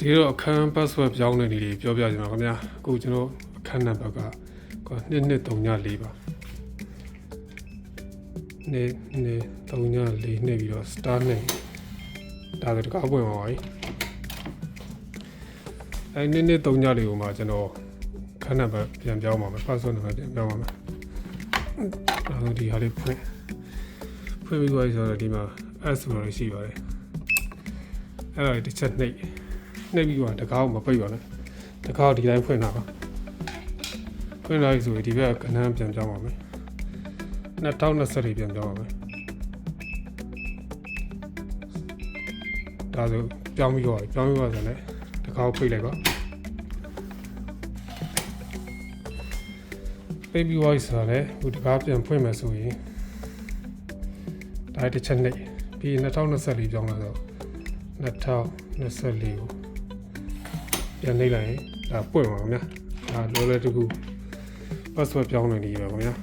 ဒီတော့အခန်း password ပြောင်းတဲ့နေတွေပြောပြချင်ပါခင်ဗျာအခုကျွန်တော်အခန်းနံပါတ်ကကွာ2234ပါနေနေ34နှိပ်ပြီးတော့ star နှိပ်ဒါဆိုတကားပွင့်ပါပါ යි အဲနည်းနည်း3ညလေးကိုမှကျွန်တော်ခန်းနံပါတ်ပြန်ပြောင်းပါမယ် password နံပါတ်ပြန်ပြောင်းပါမယ်အဲဒါဒီဟာလေးဖွင့်ဖွင့်ပြီးသွားပြီဆိုတော့ဒီမှာ S ဆိုတာလေးရှိပါတယ်အဲ့ဒါလေးတစ်ချက်နှိပ် နှိပ်ပြီးတော့တကားကိုမပိတ်ပါနဲ့တကားကိုဒီတိုင်းဖွင့်တာပါဖွင့်လာပြီဆိုရင်ဒီဘက်ကနန်းပြန်ပြောင်းပါမယ်2020လေးပြန်ပြောင်းပါမယ်ဒါဆိုပြောင်းပြီးတော့ပြောင်းပြီးတော့ဆိုလည်းတကားကိုပိတ်လိုက်ပါပိတ်ပြီးသွားပြီဆိုတော့လည်းဒီတကားပြန်ဖွင့်မယ်ဆိုရင်ဒါတစ်ချက်နှိပ်ပြီး2024ပြောင်းလာတော့2024ကို ပြန်နှိပ်လိုက်ရင်ဒါပွင့်ပါခင်ဗျာဒါလောလောတကူ password ပြောင်းနေနေပြီပါခင်ဗျာ